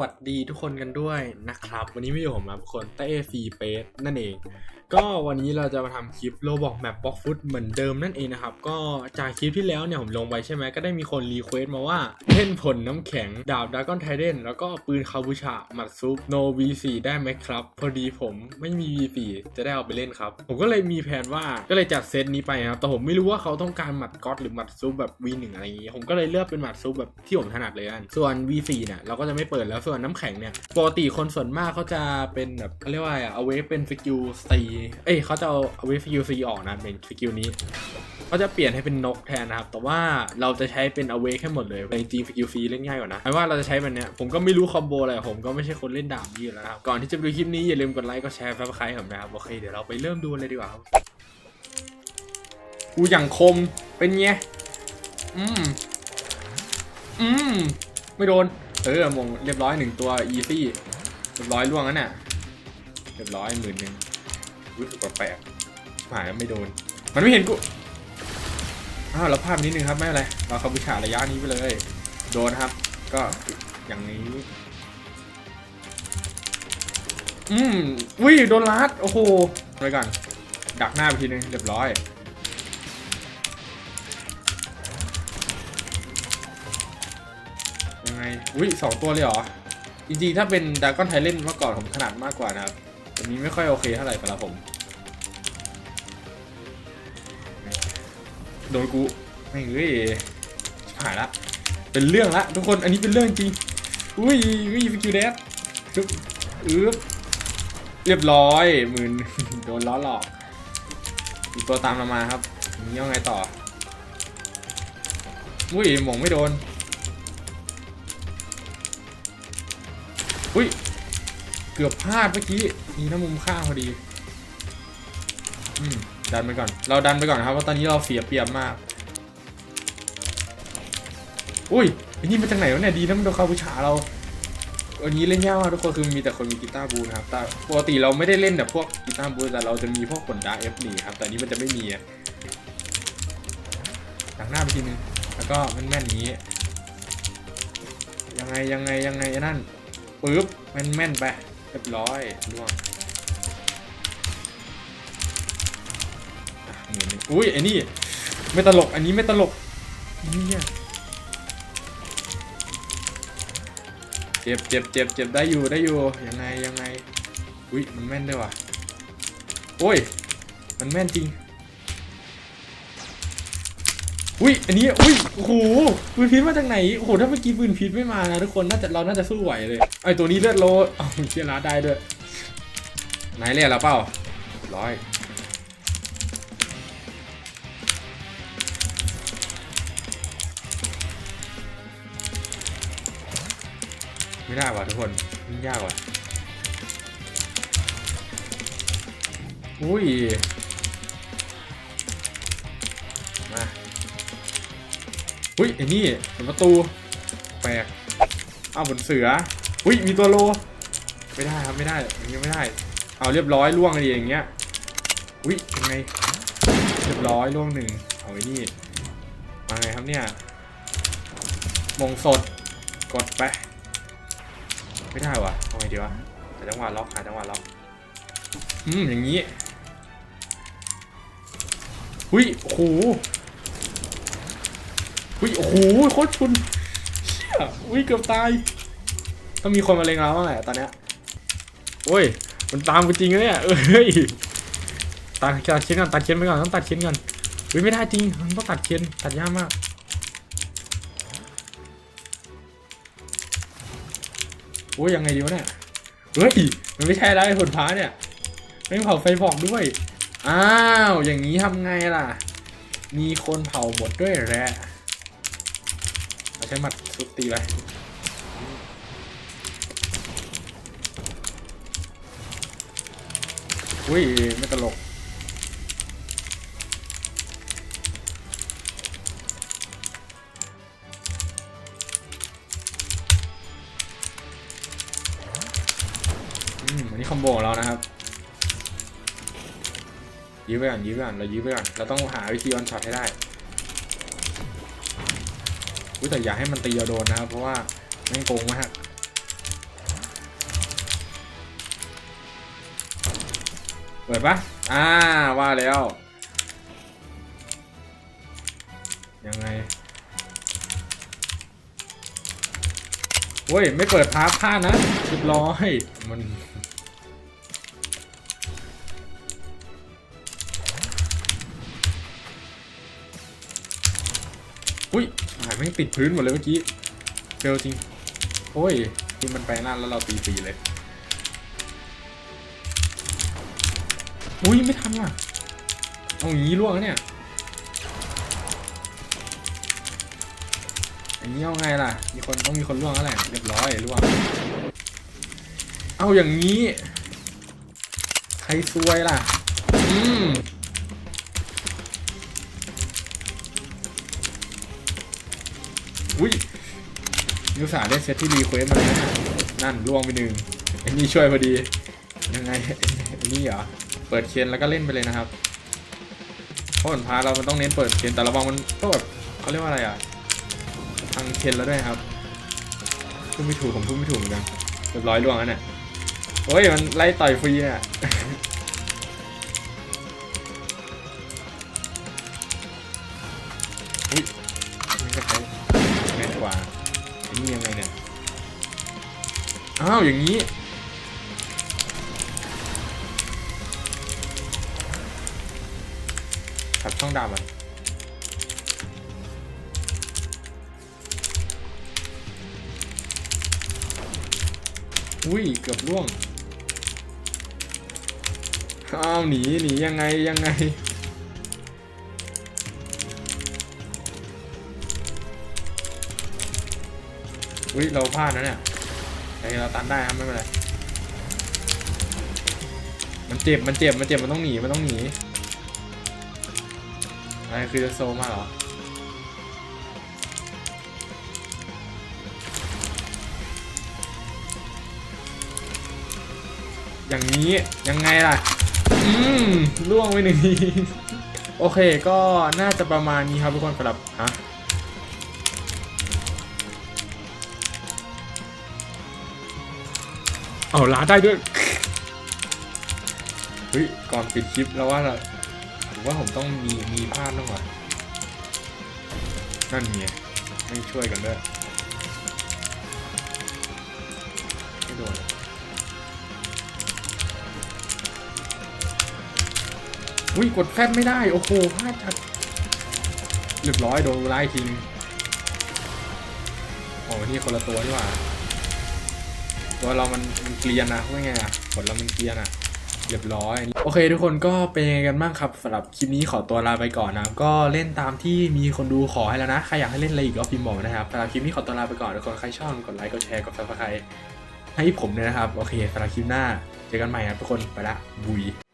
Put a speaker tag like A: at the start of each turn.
A: วัสดีทุกคนกันด้วยนะครับ วันนี้ไม่อยู่ผมครับทุกคนเต้ฟีเปสนั่นเอง ก็วันนี้เราจะมาทำคลิปโลบอกแมปบ็อกฟุตเหมือนเดิมนั่นเองนะครับ ก็จากคลิปที่แล้วเนี่ยผมลงไปใช่ไหมก็ได้มีคนรีเควสต์มาว่าเล่นผลน้ำแข็ง ดาบดากอนไทเดนแล้วก็ปืนคาบูชาหมัดซุปโน V4 ได้ไหมครับ พอดีผมไม่มี V4 จะได้เอาไปเล่นครับ ผมก็เลยมีแผนว่าก็เลยจัดเซตนี้ไปครับแต่ผมไม่รู้ว่าเขาต้องการหมัดก๊อตหรือหมัดซุปแบบ V1 อะไรอย่างงี้ผมก็เลยเลือกเป็นหมัดซุปแบบที่ผมถนัดเลยกันส่วน V4 เนี่ยเราก็จะไม่เปิดแล้วส่วนน้ำแข็งเนี่ยปกติคนส่วนมากเขาจะเป็นแบบเขาเรียกว่าอะเอาไว้เป็นสกิลซีเอ้ยเขาจะเอาอาไว้สกิลซีออกนะเป็นสกิลนี้ก็จะเปลี่ยนให้เป็นนกแทนนะครับ แต่ว่าเราจะใช้เป็น a w a k แค่หมดเลยใน G f q ฟรีเล่นง่ายกว่านะหมายว่าเราจะใช้แบบเนี้ย ผมก็ไม่รู้คอมโบอะไร ผมก็ไม่ใช่คนเล่นดาบอยู่แล้วนะครับ ก่อนที่จะไปดูคลิปนี้อย่าลืมกดไลค์ กดแชร์ซับสไครต์ผมนะครับ โอเค เดี๋ยวเราไปเริ่มดูเลยดีกว่าครับ กูอย่างคม เป็นไง อืม อืม ไม่โดน เออมงเรียบร้อยหนึ่งตัว easy เรียบร้อยล่วงแล้วน่ะ เรียบร้อยหมื่นหนึ่ง รู้สึกแปลกๆหายไม่โดน มันไม่เห็นกู อ้าวเราพลาดนิดนึงครับไม่เป็นไร เราคาบูชาระยะนี้ไปเลย โดนครับ ก็อย่างนี้ อืมวิโดนลัด โอ้โหไปก่อน ดักหน้าไปทีนึงเรียบร้อยยังไง อุ้ยสองตัวเลยเหรอ จริงๆ ถ้าเป็นดากอนไทเล่นเมื่อก่อนผมถนัดมากกว่านะครับ อันนี้ไม่ค่อยโอเคเท่าไหร่สำหรับผม โดนกูไม่เอ้ยชิบหายละ เป็นเรื่องละทุกคน อันนี้เป็นเรื่องจริง อุ้ยอุ้ยสกิลเดสอึ๊บอึ๊บเรียบร้อยหมื่นโดนล้อหลอก อีกตัวตามเรามาครับอย่างนี้ยังไงต่อ อุ้ยหมงไม่โดน อุ้ย เกือบพลาดเมื่อกี้มีน้ำมุมข้างพอดีอืมดันไปก่อน เราดันไปก่อนครับเพราะตอนนี้เราเสียเปรียบมาก อุ้ยไอ้นี่มาจากไหนวะเนี่ย ดีนะมันโดนคาบูชาเราวันนี้เล่นยากมากทุกคนคือมีแต่คนมีกีตาร์บูนะครับแต่ปกติเราไม่ได้เล่นแบบพวกกีตาร์บูแต่เราจะมีพวกผลดาเอฟหนีครับ แต่นี้มันจะไม่มีอะหลังหน้าไปทีนึงแล้วก็แม่นๆอย่างนี้ ยังไงยังไงยังไงไอ้นั่นปึ๊บแม่นแม่นๆไป รียบร้อยล่วงอุ้ยไอ้นี่ ไม่ตลก อันนี้ไม่ตลกเนี่ยเจ็บเจ็บเจ็บเจ็บได้อยู่ได้อยู่ยังไงยังไง อุ้ยมันแม่นด้วยว่ะ โอ้ย มันแม่นจริง อุ้ยอันนี้อุ้ยโอ้โหปืนพิษมาจากไหนโอ้โหถ้าเมื่อกี้ปืนพิษไม่มานะทุกคนน่าจะเราน่าจะสู้ไหวเลยไอตัวนี้เลือดโลอ้าวเชียร์ลาได้ด้วยไหนเรียกแล้วเปล่าร้อยไม่ได้ว่ะทุกคนมันยากว่ะอุ้ย อุ้ยไอ้นี่เปิดประตูแปลกอ้าวบนเสืออุ้ยมีตัวโล ไม่ได้ครับไม่ได้อย่างงี้ไม่ได้ เอาเรียบร้อยล่วงเลยอย่างเงี้ยอุ้ยยังไงเรียบร้อยล่วงหนึ่งเอาไอ้นี่มาไงครับเนี่ยมงสดกดไปไม่ได้วะเอาไงดีวะหาจังหวะล็อกหาจังหวะล็อกอืมอย่างนี้หุยโอ้โห หุยโอ้โหโคตรชุนเชี่ยอุ้ยเกือบตายต้องมีคนมาเล็งเราบ้างแหละตอนเนี้ยโอ้ยมันตามกูจริงนะเนี่ยเอ้ยตัดตัดเชนก่อนตัดเชนไปก่อนต้องตัดเชนก่อนเฮ้ยไม่ได้จริงมันต้องตัดเชนตัดยากมากโอ้ยยังไงดีวะเนี่ยเฮ้ยมันไม่ใช่แล้วไอ้ผลพ้าเนี่ยไม่เผาไฟบอกด้วยอ้าวอย่างนี้ทำไงล่ะ มีคนเผาหมดด้วยแหละ ใช้หมัดสุดตีไปอุ้ย ไม่ตลก อืมอันนี้คอมโบของเรานะครับ ยื้อไปก่อนยื้อไปก่อนเรายื้อไปก่อน เราต้องหาวิธีออนช็อตให้ได้ อุ้ยแต่อย่าให้มันตีเราโดนนะครับ เพราะว่าไม่โกงมากเปิดปะอ่า ว่าแล้ว ยังไงเว้ย ไม่เปิดพาร์ท่านะสุดร้อย มัน อุ้ยหายแม่งติดพื้นหมดเลยเมื่อกี้เฟลจริง โอ้ยที่มันไปหน้าแล้วเราตีฟรีเลย อุ้ยไม่ทันว่ะ เอาอย่างนี้ล่วงแล้วเนี่ยอย่างนี้เอาไงล่ะ มีคนต้องมีคนล่วงแล้วแหละเรียบร้อยล่วง เอาอย่างนี้ ใครซวยล่ะ อืม อุ้ยนิวสาห์ได้เซตที่รีเควสมาเลยนะนั่นล่วงไปหนึ่งไอ้นี่ช่วยพอดี ยังไงไอ้นี่เหรอ เปิดเคนแล้วก็เล่นไปเลยนะครับเพราะผลพาเรามันต้องเน้นเปิดเคนแต่ระวังมันก็แบบเขาเรียกว่าอะไรอะทางเคนแล้วด้วยครับพูดไม่ถูกผมพูดไม่ถูกเหมือนกันเรียบร้อยล่วงแล้วเนี่ยโอ้ยมันไล่ต่อยฟรีอะอุ้ยมันก็ใช้ แม่นกว่าไอ้นี่ยังไงเนี่ย อ้าว อย่างนี้ขับช่องดำอะอุ้ย เกือบล่วง อ้าว หนี หนี ยังไง ยังไง อุ้ยเราพลาดนะเนี่ยแต่เราตันได้ครับไม่เป็นไร มันเจ็บ มันเจ็บ มันเจ็บ มันต้องหนี มันต้องหนี อะไรคือจะโซมาเหรอ อย่างนี้ยังไงล่ะ อืมล่วงไปหนึ่งทีโอเคก็น่าจะประมาณนี้ครับทุกคนสำหรับฮะ เอาล้าได้ด้วย เฮ้ย ก่อนปิดคลิปแล้วว่าเราผมว่าผมต้องมีมีพลาดบ้างว่ะนั่นไงไม่ช่วยกันด้วยไม่โดนอุ้ยกดแฟดไม่ได้ โอ้โหพลาดจัดเรียบร้อยโดนไล่ทิ้งโอ้นี่คนละตัวนี่หว่า ตัวเรามันมันเกลียนนะว่าไงอะผลเรามันเกลียนอะเรียบร้อย โอเคทุกคนก็เป็นยังไงกันบ้างครับสำหรับคลิปนี้ขอตัวลาไปก่อนนะก็เล่นตามที่มีคนดูขอให้แล้วนะ ใครอยากให้เล่นอะไรอีกก็พิมพ์บอกนะครับสำหรับคลิปนี้ขอตัวลาไปก่อนทุกคนใครชอบกดไลค์กดแชร์กดซับสไครต์ให้ผมเลยนะครับ โอเคสำหรับคลิปหน้า เจอกันใหม่ครับทุกคนไปละบุย